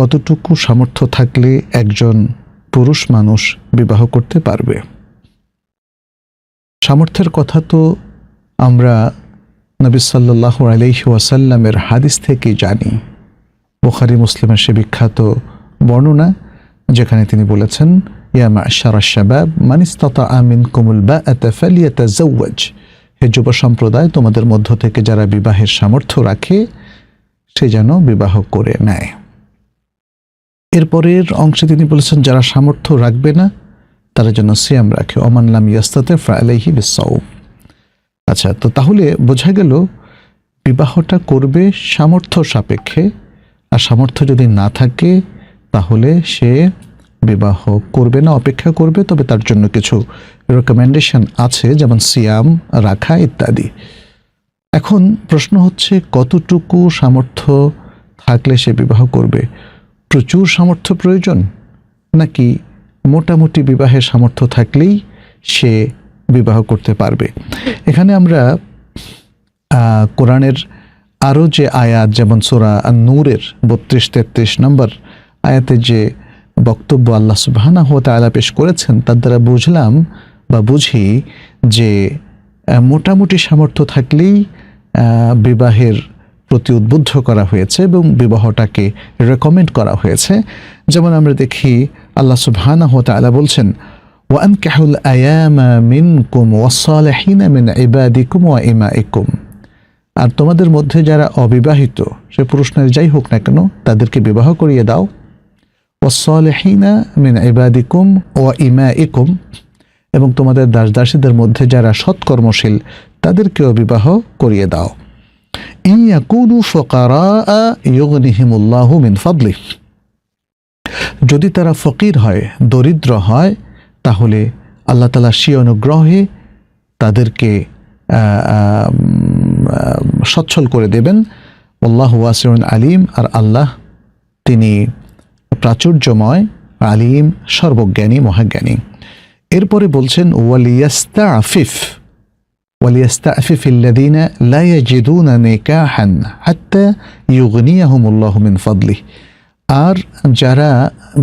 কতটুকু সামর্থ্য থাকলে একজন পুরুষ মানুষ বিবাহ করতে পারবে? সামর্থ্যের কথা তো আমরা নবী সাল্লাহ আলহি ওয়াসাল্লামের হাদিস থেকে জানি। বুখারি, মুসলিমের সে বিখ্যাত বর্ণনা যেখানে তিনি বলেছেন ইয়ামা শারা শাবাব আমিন কুমুল বা এতাফালিয়াতা জৌয়াজ হে যুব সম্প্রদায়, তোমাদের মধ্য থেকে যারা বিবাহের সামর্থ্য রাখে, সে যেন বিবাহ করে নেয়। এরপরের অংশে তিনি বলেছেন, যারা সামর্থ্য রাখবে না তারা যেন সিয়াম রাখে। অমানলাম ইয়াস্তাতে ফ্রাইলাইহি বিসাউ আচ্ছা তো তাহলে বোঝা গেল, বিবাহটা করবে সামর্থ্য সাপেক্ষে, আর সামর্থ্য যদি না থাকে, তাহলে সে বিবাহ করবে না, অপেক্ষা করবে। তবে তার জন্য কিছু রেকমেন্ডেশন আছে, যেমন সিয়াম, রাখা ইত্যাদি। এখন প্রশ্ন হচ্ছে, কতটুকু সামর্থ্য থাকলে সে বিবাহ করবে? প্রচুর সামর্থ্য প্রয়োজন? নাকি মোটামুটি বিবাহের সামর্থ্য থাকলেই সে বিবাহ করতে পারবে? এখানে আমরা কোরআনের আরও যে আয়াত, যেমন সোরা নূরের বত্রিশ তেত্রিশ নম্বর আয়াতে যে বক্তব্য আল্লাহ সুবাহানা হতে আলা পেশ করেছেন, তার দ্বারা বুঝলাম বা বুঝি যে মোটামুটি সামর্থ্য থাকলেই বিবাহের প্রতি উদ্বুদ্ধ করা হয়েছে এবং বিবাহটাকে রেকমেন্ড করা হয়েছে যেমন আমরা দেখি আল্লাহ সুবহানা হতে আলা বলছেন وأنكحوا الأيام منكم والصالحين من عبادكم وإمائكم আর তোমাদের মধ্যে যারা অবিবাহিত সে পুরুষ নারী যাই হোক না কেন তাদেরকে বিবাহ করিয়ে দাও ওসলেহিনা মিন ইবাদিকুম ও ইমাইকুম এবং তোমাদের দাস দাসীদের মধ্যে যারা সৎকর্মশীল তাদেরকেও বিবাহ করিয়ে দাও ফকারা মিন যদি তারা ফকির হয়, দরিদ্র হয়, তাহলে আল্লাহ তালা সে অনুগ্রহে তাদেরকে সচ্ছল করে দেবেন। আল্লাহ ওয়াসিউন আলিম, আর আল্লাহ তিনি প্রাচুর্যময়, আলিম, সর্বজ্ঞানী, মহাজ্ঞানী। এরপরে বলছেন ওয়ালিয়াস্তা আফিফ وليستعفف الذين لا يجدون نكاحا حتى يغنيهم الله من فضله আর যারা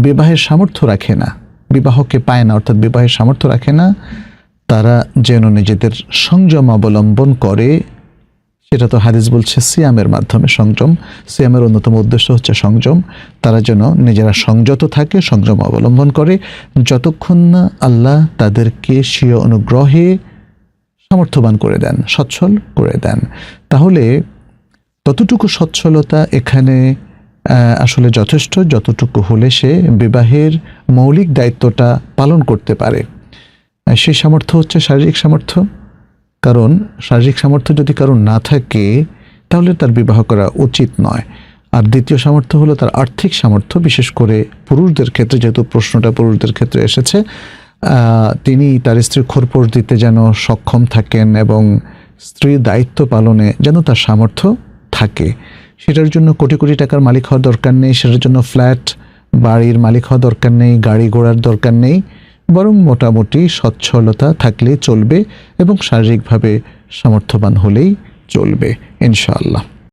বিবাহের সামর্থ্য রাখে না বিবাহকে পায় না অর্থাৎ বিবাহের সামর্থ্য রাখে না তারা যেন নিজেদের সংযম অবলম্বন করে সেটা তো হাদিস বলছে সিয়ামের মাধ্যমে সংযম সিয়ামের অন্যতম উদ্দেশ্য হচ্ছে সংযম তারা যেন নিজেরা সংযত থাকে সংযম অবলম্বন করে যতক্ষণ না আল্লাহ তাদেরকে স্বীয় অনুগ্রহে সামর্থ্যবান করে দেন, সচ্ছল করে দেন। তাহলে ততটুকু সচ্ছলতা এখানে আসলে যথেষ্ট, যতটুকু হলে সে বিবাহের মৌলিক দায়িত্বটা পালন করতে পারে। সেই সামর্থ্য হচ্ছে শারীরিক সামর্থ্য। কারণ শারীরিক সামর্থ্য যদি কারও না থাকে, তাহলে তার বিবাহ করা উচিত নয়। আর দ্বিতীয় সামর্থ্য হলো তার আর্থিক সামর্থ্য, বিশেষ করে পুরুষদের ক্ষেত্রে, যেহেতু প্রশ্নটা পুরুষদের ক্ষেত্রে এসেছে তিনি তার স্ত্রীর খোরপোশ দিতে যেন সক্ষম থাকেন এবং স্ত্রীর দায়িত্ব পালনে যেন তার সামর্থ্য থাকে। সেটার জন্য কোটি কোটি টাকার মালিক হওয়ার দরকার নেই, সেটার জন্য ফ্ল্যাট, বাড়ির মালিক হওয়ার দরকার নেই, গাড়ি ঘোড়ার দরকার নেই, বরং মোটামুটি সচ্ছলতা থাকলে চলবে এবং শারীরিকভাবে সামর্থ্যবান হলেই চলবে, ইনশাআল্লাহ।